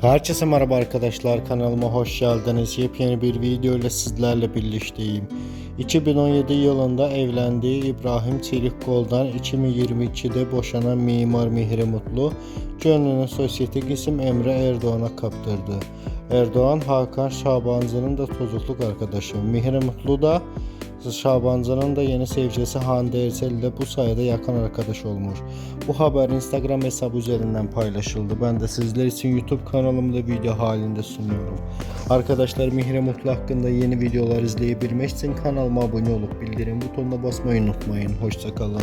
Herkese merhaba arkadaşlar kanalıma hoş geldiniz. Yepyeni bir video ile sizlerle birlikteyim. 2017 yılında evlendiği İbrahim Çelikkol'dan 2022'de boşanan mimar Mihri Mutlu, gönlünü sosyetik isim Emre Erdoğan'a kaptırdı. Erdoğan, Hakan Şabancı'nın da çocukluk arkadaşı. Mihri Mutlu da Şabancı'nın da yeni sevgilisi Hande Erçel ile bu sayede yakın arkadaş olmuş. Bu haber Instagram hesabı üzerinden paylaşıldı. Ben de sizler için YouTube kanalımda video halinde sunuyorum. Arkadaşlar Mihre Mutlu hakkında yeni videolar izleyebilmek için kanalıma abone olup bildirim butonuna basmayı unutmayın. Hoşçakalın.